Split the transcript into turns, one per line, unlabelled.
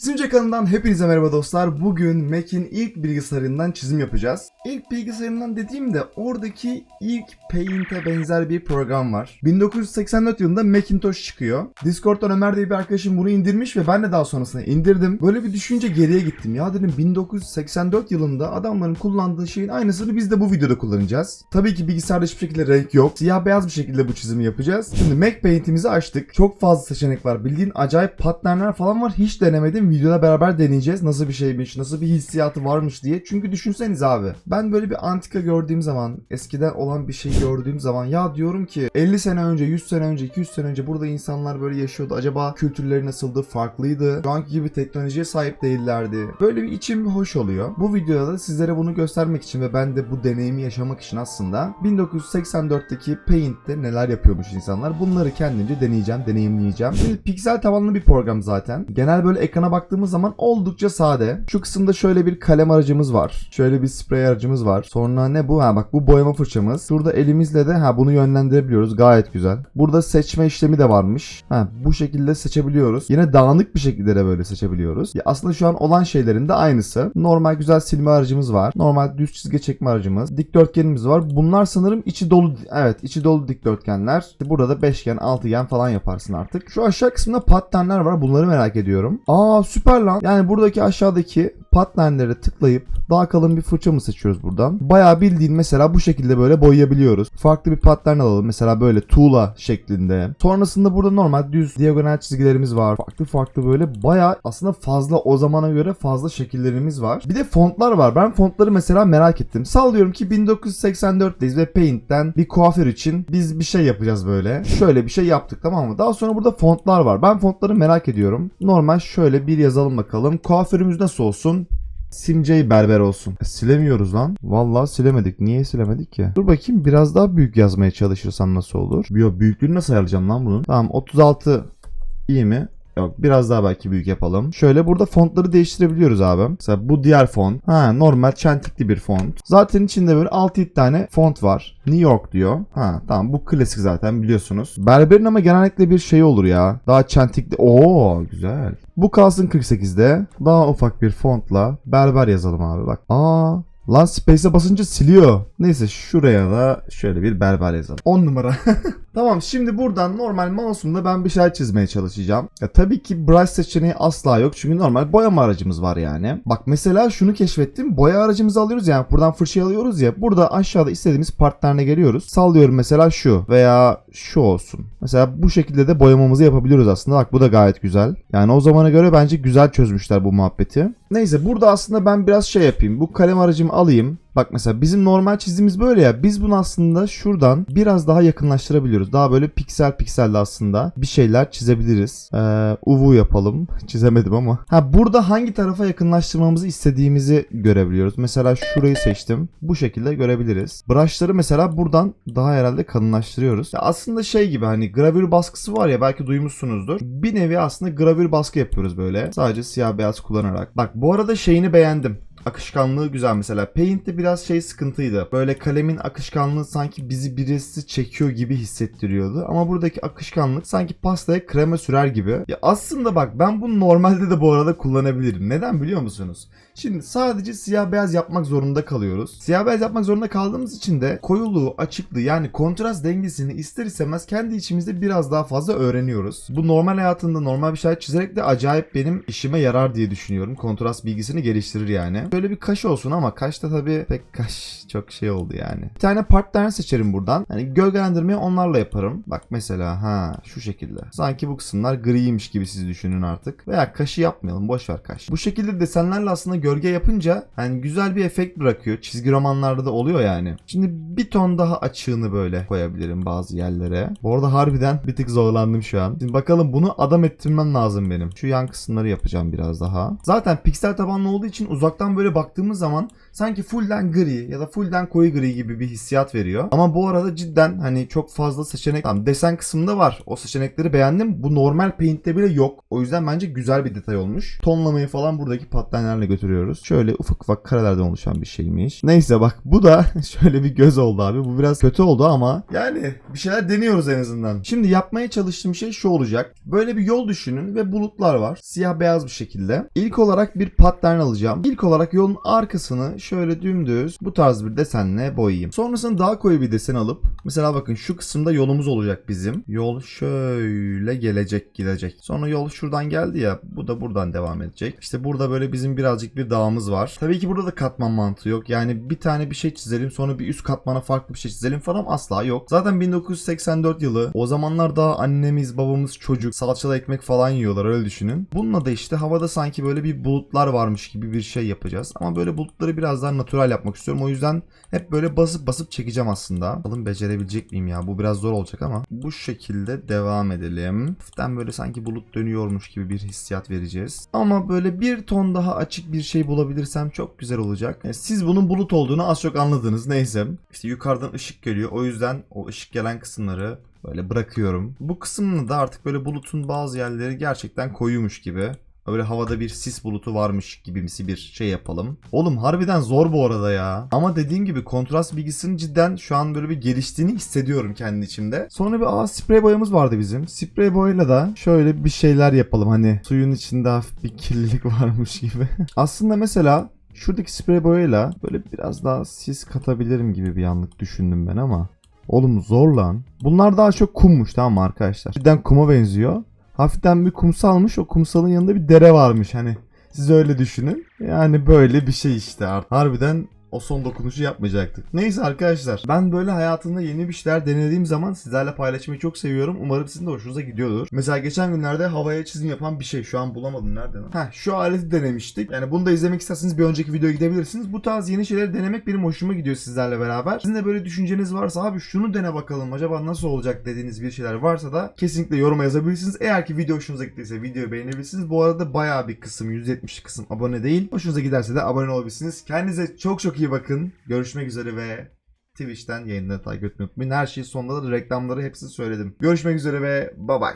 Simce kanalından hepinize merhaba dostlar. Bugün Mac'in ilk bilgisayarından çizim yapacağız. İlk bilgisayarından dediğimde oradaki ilk Paint'e benzer bir program var. 1984 yılında Macintosh çıkıyor. Discord'dan Ömer diye bir arkadaşım bunu indirmiş ve ben de daha sonrasında indirdim. Böyle bir düşünce geriye gittim. Ya dedim 1984 yılında adamların kullandığı şeyin aynısını biz de bu videoda kullanacağız. Tabii ki bilgisayarda hiçbir şekilde renk yok. Siyah beyaz bir şekilde bu çizimi yapacağız. Şimdi Mac Paint'imizi açtık. Çok fazla seçenek var. Bildiğin acayip patternler falan var. Hiç denemedim. Videoda beraber deneyeceğiz. Nasıl bir şeymiş, nasıl bir hissiyatı varmış diye. Çünkü düşünseniz abi. Ben böyle bir antika gördüğüm zaman, eskiden olan bir şey gördüğüm zaman ya diyorum ki 50 sene önce, 100 sene önce, 200 sene önce burada insanlar böyle yaşıyordu. Acaba kültürleri nasıldı, farklıydı? Şu anki gibi teknolojiye sahip değillerdi. Böyle bir içim hoş oluyor. Bu videoda da sizlere bunu göstermek için ve ben de bu deneyimi yaşamak için aslında 1984'teki Paint'te neler yapıyormuş insanlar. Bunları kendimce deneyeceğim, deneyimleyeceğim. Şimdi piksel tabanlı bir program zaten. Genel böyle ekrana baktığımız zaman oldukça sade. Şu kısımda şöyle bir kalem aracımız var. Şöyle bir sprey aracımız var. Sonra ne bu? Ha bak bu boyama fırçamız. Şurada elimizle de ha bunu yönlendirebiliyoruz. Gayet güzel. Burada seçme işlemi de varmış. Ha bu şekilde seçebiliyoruz. Yine dağınık bir şekilde de böyle seçebiliyoruz. Ya aslında şu an olan şeylerin de aynısı. Normal güzel silme aracımız var. Normal düz çizgi çekme aracımız. Dikdörtgenimiz var. Bunlar sanırım içi dolu. Evet içi dolu dikdörtgenler. Burada da beşgen, altıgen falan yaparsın artık. Şu aşağı kısmında patternler var. Bunları merak ediyorum. Aa süper lan. Yani buradaki aşağıdaki patternlere tıklayıp daha kalın bir fırça mı seçiyoruz buradan? Bayağı bildiğin mesela bu şekilde böyle boyayabiliyoruz. Farklı bir pattern alalım. Mesela böyle tuğla şeklinde. Sonrasında burada normal düz diagonal çizgilerimiz var. Farklı farklı böyle bayağı aslında fazla o zamana göre fazla şekillerimiz var. Bir de fontlar var. Ben fontları mesela merak ettim. Sallıyorum ki 1984'teyiz ve Paint'ten bir kuaför için biz bir şey yapacağız böyle. Şöyle bir şey yaptık tamam mı? Daha sonra burada fontlar var. Ben fontları merak ediyorum. Normal şöyle bir yazalım bakalım. Kuaförümüz nasıl olsun? Simcey berber olsun. E, silemiyoruz lan. Vallahi silemedik. Niye silemedik ki? Dur bakayım biraz daha büyük yazmaya çalışırsam nasıl olur? Yo büyüklüğünü nasıl ayarlayacağım lan bunun? Tamam 36 iyi mi? Yok biraz daha belki büyük yapalım. Şöyle burada fontları değiştirebiliyoruz abi. Mesela bu diğer font. Ha normal çentikli bir font. Zaten içinde böyle 6-7 tane font var. New York diyor. Ha tamam bu klasik zaten biliyorsunuz. Berberin ama genellikle bir şey olur ya. Daha çentikli. Oo güzel. Bu kalsın 48'de. Daha ufak bir fontla berber yazalım abi bak. Aa Lan Space'e basınca siliyor. Neyse şuraya da şöyle bir berber yazalım. 10 numara. tamam şimdi buradan normal mouse'umla ben bir şeyler çizmeye çalışacağım. Ya tabii ki brush seçeneği asla yok. Çünkü normal boyama aracımız var yani. Bak mesela şunu keşfettim. Boya aracımızı alıyoruz yani buradan fırçayı alıyoruz ya. Burada aşağıda istediğimiz partlarına geliyoruz. Sallıyorum mesela şu veya şu olsun. Mesela bu şekilde de boyamamızı yapabiliyoruz aslında. Bak bu da gayet güzel. Yani o zamana göre bence güzel çözmüşler bu muhabbeti. Neyse burada aslında ben biraz şey yapayım. Bu kalem aracımı alayım. Bak mesela bizim normal çizdiğimiz böyle ya. Biz bunu aslında şuradan biraz daha yakınlaştırabiliyoruz. Daha böyle piksel pikselde aslında bir şeyler çizebiliriz. Ee, uvu yapalım. Çizemedim ama. Ha burada hangi tarafa yakınlaştırmamızı istediğimizi görebiliyoruz. Mesela şurayı seçtim. Bu şekilde görebiliriz. Brushları mesela buradan daha herhalde kalınlaştırıyoruz. Ya aslında şey gibi hani gravür baskısı var ya belki duymuşsunuzdur. Bir nevi aslında gravür baskı yapıyoruz böyle. Sadece siyah beyaz kullanarak. Bak bu arada şeyini beğendim akışkanlığı güzel mesela. Paint'te biraz şey sıkıntıydı. Böyle kalemin akışkanlığı sanki bizi birisi çekiyor gibi hissettiriyordu. Ama buradaki akışkanlık sanki pastaya krema sürer gibi. Ya aslında bak ben bunu normalde de bu arada kullanabilirim. Neden biliyor musunuz? Şimdi sadece siyah beyaz yapmak zorunda kalıyoruz. Siyah beyaz yapmak zorunda kaldığımız için de koyuluğu, açıklığı yani kontrast dengesini ister istemez kendi içimizde biraz daha fazla öğreniyoruz. Bu normal hayatında normal bir şey çizerek de acayip benim işime yarar diye düşünüyorum. Kontrast bilgisini geliştirir yani. Böyle bir kaş olsun ama kaş da tabii pek kaş çok şey oldu yani. Bir tane partner seçerim buradan. Hani gölgelendirmeyi onlarla yaparım. Bak mesela ha şu şekilde. Sanki bu kısımlar griymiş gibi siz düşünün artık. Veya kaşı yapmayalım boş ver kaş. Bu şekilde desenlerle aslında gölge yapınca hani güzel bir efekt bırakıyor. Çizgi romanlarda da oluyor yani. Şimdi bir ton daha açığını böyle koyabilirim bazı yerlere. Bu arada harbiden bir tık zorlandım şu an. Şimdi bakalım bunu adam ettirmem lazım benim. Şu yan kısımları yapacağım biraz daha. Zaten piksel tabanlı olduğu için uzaktan böyle böyle baktığımız zaman sanki fullden gri ya da fullden koyu gri gibi bir hissiyat veriyor. Ama bu arada cidden hani çok fazla seçenek tamam desen kısmında var. O seçenekleri beğendim. Bu normal Paint'te bile yok. O yüzden bence güzel bir detay olmuş. Tonlamayı falan buradaki patlinerle götürüyoruz. Şöyle ufak ufak karelerden oluşan bir şeymiş. Neyse bak bu da şöyle bir göz oldu abi. Bu biraz kötü oldu ama yani bir şeyler deniyoruz en azından. Şimdi yapmaya çalıştığım şey şu olacak. Böyle bir yol düşünün ve bulutlar var. Siyah beyaz bir şekilde. İlk olarak bir pattern alacağım. İlk olarak yolun arkasını şöyle dümdüz bu tarz bir desenle boyayayım. Sonrasında daha koyu bir desen alıp mesela bakın şu kısımda yolumuz olacak bizim. Yol şöyle gelecek gidecek. Sonra yol şuradan geldi ya bu da buradan devam edecek. İşte burada böyle bizim birazcık bir dağımız var. Tabii ki burada da katman mantığı yok. Yani bir tane bir şey çizelim sonra bir üst katmana farklı bir şey çizelim falan asla yok. Zaten 1984 yılı o zamanlar daha annemiz babamız çocuk salçalı ekmek falan yiyorlar öyle düşünün. Bununla da işte havada sanki böyle bir bulutlar varmış gibi bir şey yapacağız. Ama böyle bulutları biraz daha natural yapmak istiyorum. O yüzden hep böyle basıp basıp çekeceğim aslında. Bakalım becerebilecek miyim ya? Bu biraz zor olacak ama. Bu şekilde devam edelim. Hafiften böyle sanki bulut dönüyormuş gibi bir hissiyat vereceğiz. Ama böyle bir ton daha açık bir şey bulabilirsem çok güzel olacak. E, Siz bunun bulut olduğunu az çok anladınız. Neyse. İşte yukarıdan ışık geliyor. O yüzden o ışık gelen kısımları böyle bırakıyorum. Bu kısmını da artık böyle bulutun bazı yerleri gerçekten koyuymuş gibi. Böyle havada bir sis bulutu varmış gibimsi bir şey yapalım. Oğlum harbiden zor bu arada ya. Ama dediğim gibi kontrast bilgisinin cidden şu an böyle bir geliştiğini hissediyorum kendi içimde. Sonra bir aa sprey boyamız vardı bizim. Sprey boyayla da şöyle bir şeyler yapalım. Hani suyun içinde hafif bir kirlilik varmış gibi. Aslında mesela şuradaki sprey boyayla böyle biraz daha sis katabilirim gibi bir anlık düşündüm ben ama. Oğlum zor lan. Bunlar daha çok kummuş tamam mı arkadaşlar? Cidden kuma benziyor. Hafiften bir kumsalmış. O kumsalın yanında bir dere varmış hani. Siz öyle düşünün. Yani böyle bir şey işte. Harbiden o son dokunuşu yapmayacaktık. Neyse arkadaşlar. Ben böyle hayatımda yeni bir şeyler denediğim zaman sizlerle paylaşmayı çok seviyorum. Umarım sizin de hoşunuza gidiyordur. Mesela geçen günlerde havaya çizim yapan bir şey. Şu an bulamadım. Nerede lan? Heh şu aleti denemiştik. Yani bunu da izlemek isterseniz bir önceki videoya gidebilirsiniz. Bu tarz yeni şeyleri denemek benim hoşuma gidiyor sizlerle beraber. Sizin de böyle düşünceniz varsa abi şunu dene bakalım acaba nasıl olacak dediğiniz bir şeyler varsa da kesinlikle yoruma yazabilirsiniz. Eğer ki video hoşunuza gittiyse videoyu beğenebilirsiniz. Bu arada bayağı bir kısım 170 kısım abone değil. Hoşunuza giderse de abone olabilirsiniz. Kendinize çok çok iyi bakın. Görüşmek üzere ve Twitch'ten yayınları takip etmeyi unutmayın. Her şeyi sonunda da reklamları hepsini söyledim. Görüşmek üzere ve bye bye.